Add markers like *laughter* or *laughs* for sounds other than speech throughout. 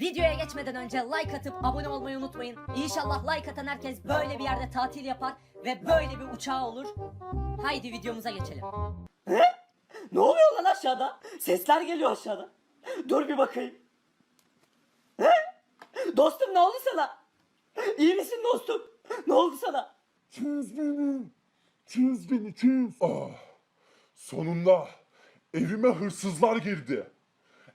Videoya geçmeden önce like atıp abone olmayı unutmayın. İnşallah like atan herkes böyle bir yerde tatil yapar ve böyle bir uçağı olur. Haydi videomuza geçelim. Ne oluyor lan aşağıda? Sesler geliyor aşağıda. Dur bir bakayım. He? Dostum ne oldu sana? İyi misin dostum? Ne oldu sana? Çöz beni. Çöz beni çöz. Ah, sonunda evime hırsızlar girdi.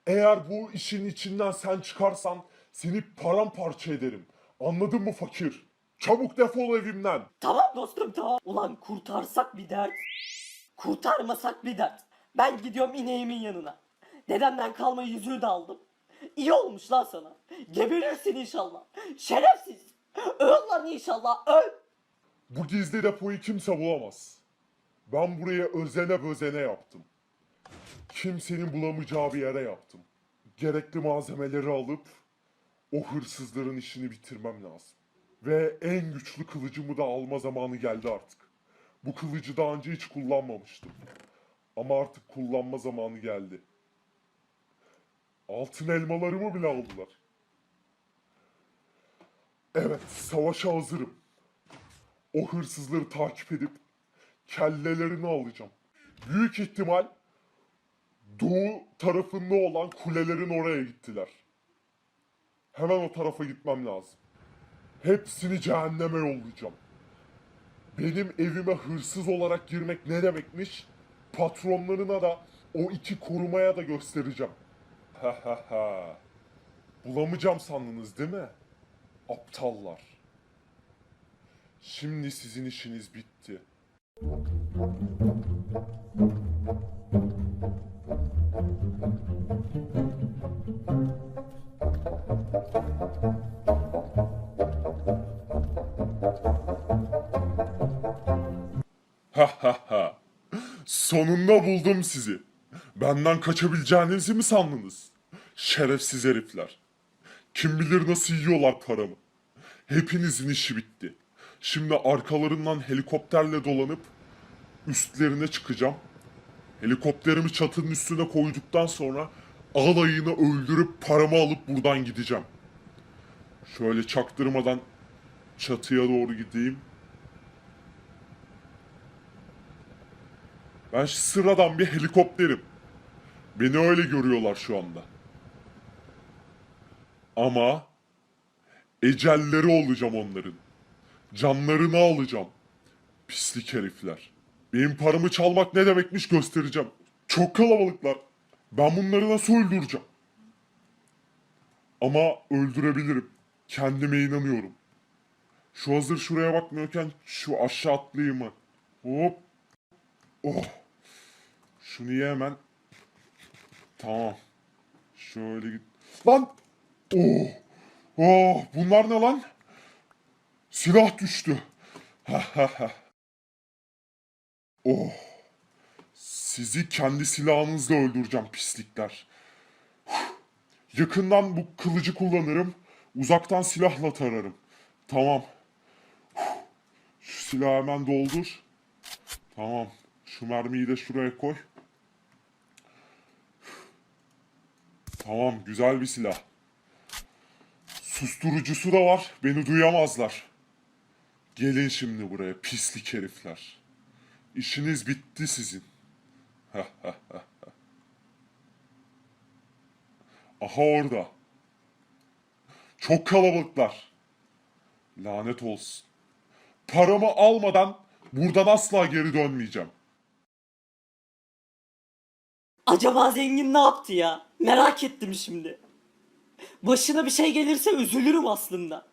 Eğer bu işin içinden sen çıkarsan seni paramparça ederim. Anladın mı fakir? Çabuk defol evimden. Tamam dostum tamam. Ulan kurtarsak bir dert. Kurtarmasak bir dert. Ben gidiyorum ineğimin yanına. Dedemden kalma yüzüğü de aldım. İyi olmuş lan sana. Geberirsin inşallah. Şerefsiz. Öl lan inşallah öl. Bu gizli depoyu kimse bulamaz. Ben buraya özene bözene yaptım. Kimsenin bulamayacağı bir yere yaptım. Gerekli malzemeleri alıp o hırsızların işini bitirmem lazım. Ve en güçlü kılıcımı da alma zamanı geldi artık. Bu kılıcı daha önce hiç kullanmamıştım. Ama artık kullanma zamanı geldi. Altın elmalarımı bile aldılar. Evet, savaşa hazırım. O hırsızları takip edip kellelerini alacağım. Büyük ihtimal doğu tarafında olan kulelerin oraya gittiler. Hemen o tarafa gitmem lazım. Hepsini cehenneme yollayacağım. Benim evime hırsız olarak girmek ne demekmiş? Patronlarına da o iki korumaya da göstereceğim. Ha ha ha. Bulamayacağım sandınız değil mi? Aptallar. Şimdi sizin işiniz bitti. Sonunda buldum sizi. Benden kaçabileceğinizi mi sandınız? Şerefsiz herifler. Kim bilir nasıl yiyorlar paramı. Hepinizin işi bitti. Şimdi arkalarından helikopterle dolanıp üstlerine çıkacağım. Helikopterimi çatının üstüne koyduktan sonra alayını öldürüp paramı alıp buradan gideceğim. Şöyle çaktırmadan çatıya doğru gideyim. Ben sıradan bir helikopterim. Beni öyle görüyorlar şu anda. Ama ecelleri olacağım onların. Canlarını alacağım. Pislik herifler. Benim paramı çalmak ne demekmiş göstereceğim. Çok kalabalıklar. Ben bunları nasıl öldüreceğim? Ama öldürebilirim. Kendime inanıyorum. Şu hazır şuraya bakmıyorken şu aşağı atlayayım mı? Hop. Oh. Şunu ye hemen. Tamam. Şöyle git. Lan! Oh! Oh! Bunlar ne lan? Silah düştü. oh. Sizi kendi silahınızla öldüreceğim pislikler. Yakından bu kılıcı kullanırım. Uzaktan silahla tararım. Tamam. Şu silahı hemen doldur. Tamam. Şu mermiyi de şuraya koy. Tamam, güzel bir silah. Susturucusu da var. Beni duyamazlar. Gelin şimdi buraya pislik herifler. İşiniz bitti sizin. *laughs* Aha orada. Çok kalabalıklar. Lanet olsun. Paramı almadan buradan asla geri dönmeyeceğim. Acaba zengin ne yaptı ya? Merak ettim şimdi. Başına bir şey gelirse üzülürüm aslında.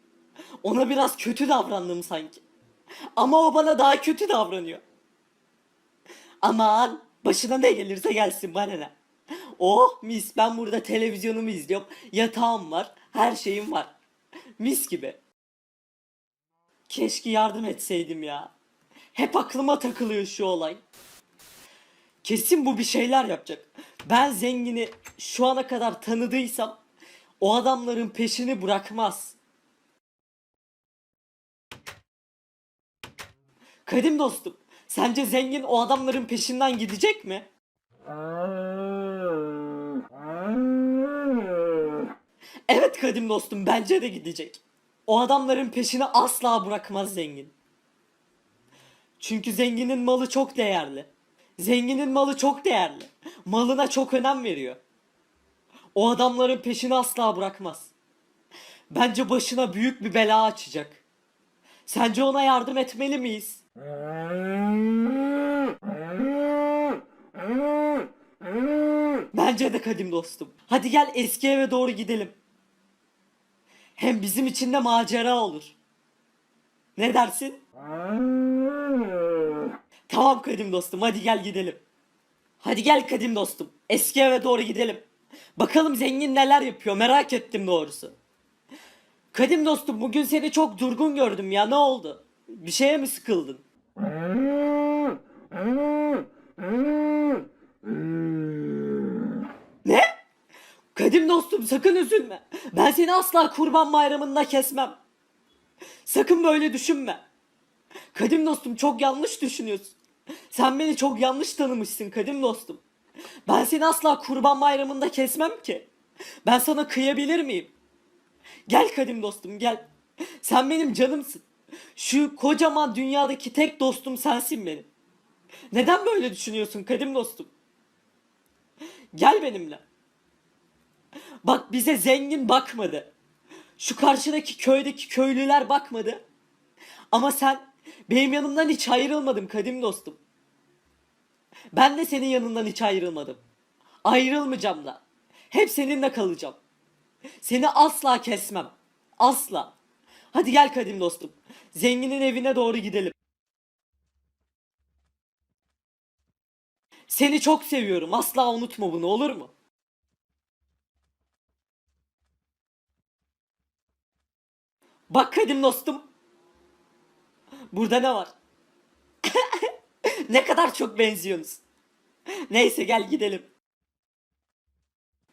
Ona biraz kötü davrandım sanki. Ama o bana daha kötü davranıyor. Aman başına ne gelirse gelsin bana ne. Oh mis ben burada televizyonumu izliyorum. Yatağım var. Her şeyim var. Mis gibi. Keşke yardım etseydim ya. Hep aklıma takılıyor şu olay. Kesin bu bir şeyler yapacak. Ben zengini şu ana kadar tanıdıysam o adamların peşini bırakmaz. Kadim dostum, sence zengin o adamların peşinden gidecek mi? Evet kadim dostum bence de gidecek. O adamların peşini asla bırakmaz zengin. Çünkü zenginin malı çok değerli. Zenginin malı çok değerli. Malına çok önem veriyor. O adamların peşini asla bırakmaz. Bence başına büyük bir bela açacak. Sence ona yardım etmeli miyiz? Bence de kadim dostum. Hadi gel eski eve doğru gidelim. Hem bizim için de macera olur. Ne dersin? Tamam kadim dostum hadi gel gidelim. Hadi gel kadim dostum. Eski eve doğru gidelim. Bakalım zengin neler yapıyor merak ettim doğrusu. Kadim dostum bugün seni çok durgun gördüm ya ne oldu? Bir şeye mi sıkıldın? Ne? Kadim dostum sakın üzülme. Ben seni asla kurban bayramında kesmem. Sakın böyle düşünme. Kadim dostum çok yanlış düşünüyorsun. Sen beni çok yanlış tanımışsın kadim dostum. Ben seni asla kurban bayramında kesmem ki. Ben sana kıyabilir miyim? Gel kadim dostum gel. Sen benim canımsın. Şu kocaman dünyadaki tek dostum sensin benim. Neden böyle düşünüyorsun kadim dostum? Gel benimle. Bak bize zengin bakmadı. Şu karşıdaki köydeki köylüler bakmadı. Ama sen benim yanımdan hiç ayrılmadın kadim dostum. Ben de senin yanından hiç ayrılmadım. Ayrılmayacağım da. Hep seninle kalacağım. Seni asla kesmem. Asla. Hadi gel kadim dostum. Zenginin evine doğru gidelim. Seni çok seviyorum. Asla unutma bunu olur mu? Bak kadim dostum. Burada ne var? *laughs* ne kadar çok benziyorsunuz. Neyse gel gidelim.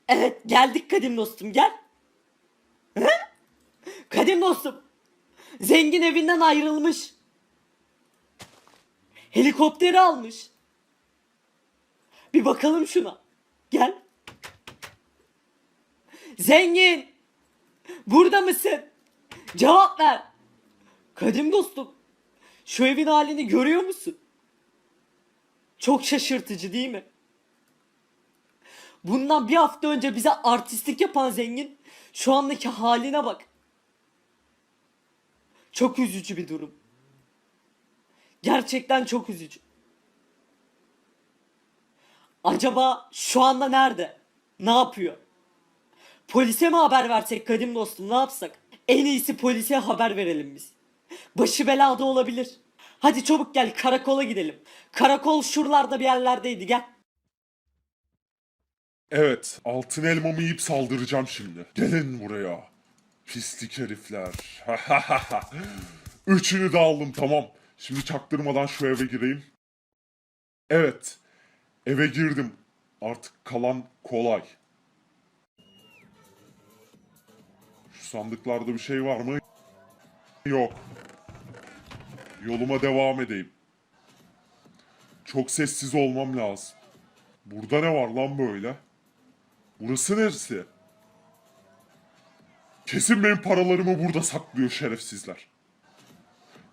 Evet geldik kadim dostum gel. He? Kadim dostum. Zengin evinden ayrılmış. Helikopteri almış. Bir bakalım şuna. Gel. Zengin. Burada mısın? Cevap ver. Kadim dostum. Şu evin halini görüyor musun? Çok şaşırtıcı değil mi? Bundan bir hafta önce bize artistlik yapan zengin şu andaki haline bak. Çok üzücü bir durum. Gerçekten çok üzücü. Acaba şu anda nerede? Ne yapıyor? Polise mi haber versek kadim dostum ne yapsak? En iyisi polise haber verelim biz. Başı belada olabilir. Hadi çabuk gel karakola gidelim. Karakol şuralarda bir yerlerdeydi gel. Evet, altın elmamı yiyip saldıracağım şimdi. Gelin buraya. Pislik herifler. *laughs* Üçünü de aldım tamam. Şimdi çaktırmadan şu eve gireyim. Evet, eve girdim. Artık kalan kolay. Şu sandıklarda bir şey var mı? Yok. Yoluma devam edeyim. Çok sessiz olmam lazım. Burada ne var lan böyle? Burası neresi? Kesin benim paralarımı burada saklıyor şerefsizler.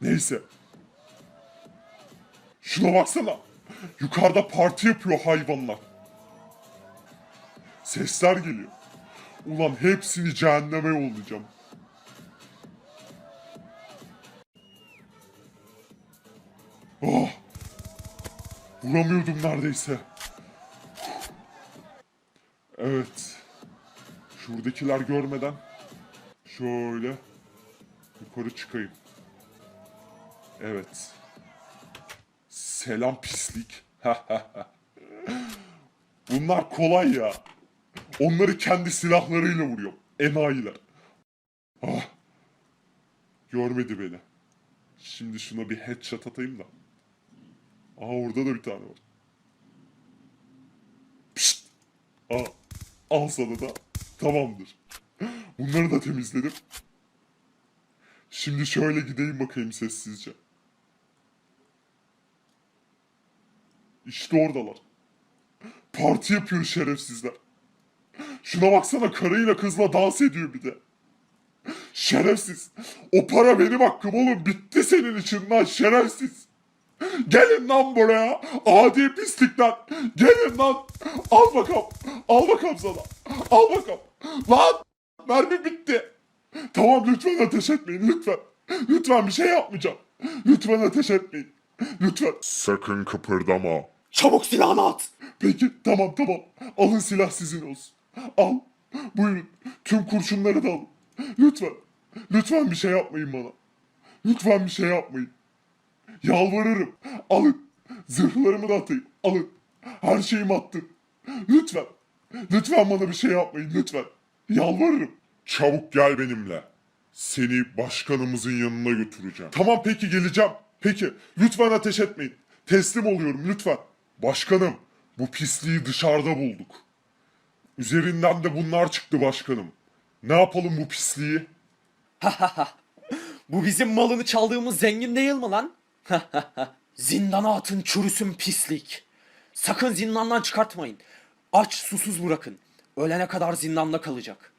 Neyse. Şuna baksana. Yukarıda parti yapıyor hayvanlar. Sesler geliyor. Ulan hepsini cehenneme yollayacağım. Vuramıyordum neredeyse. Evet. Şuradakiler görmeden şöyle yukarı çıkayım. Evet. Selam pislik. *laughs* Bunlar kolay ya. Onları kendi silahlarıyla vuruyor. Enayiler. Ah. Görmedi beni. Şimdi şuna bir headshot atayım da. Aa orada da bir tane var. Pişt. Aa, al sana da. Tamamdır. Bunları da temizledim. Şimdi şöyle gideyim bakayım sessizce. İşte oradalar. Parti yapıyor şerefsizler. Şuna baksana karıyla kızla dans ediyor bir de. Şerefsiz. O para benim hakkım oğlum. Bitti senin için lan şerefsiz. Gelin lan buraya. Adi pislikler. Gelin lan. Al bakalım. Al bakalım sana. Al bakalım. Lan. Mermi bitti. Tamam lütfen ateş etmeyin lütfen. Lütfen bir şey yapmayacağım. Lütfen ateş etmeyin. Lütfen. Sakın kıpırdama. Çabuk silahını at. Peki tamam tamam. Alın silah sizin olsun. Al. Buyurun. Tüm kurşunları da alın. Lütfen. Lütfen bir şey yapmayın bana. Lütfen bir şey yapmayın. Yalvarırım. Alın. Zırhlarımı da atayım. Alın. Her şeyimi attım. Lütfen. Lütfen bana bir şey yapmayın lütfen. Yalvarırım. Çabuk gel benimle. Seni başkanımızın yanına götüreceğim. Tamam peki geleceğim. Peki lütfen ateş etmeyin. Teslim oluyorum lütfen. Başkanım bu pisliği dışarıda bulduk. Üzerinden de bunlar çıktı başkanım. Ne yapalım bu pisliği? *laughs* Bu bizim malını çaldığımız zengin değil mi lan? *laughs* Zindana atın çürüsün pislik. Sakın zindandan çıkartmayın. Aç susuz bırakın. Ölene kadar zindanda kalacak.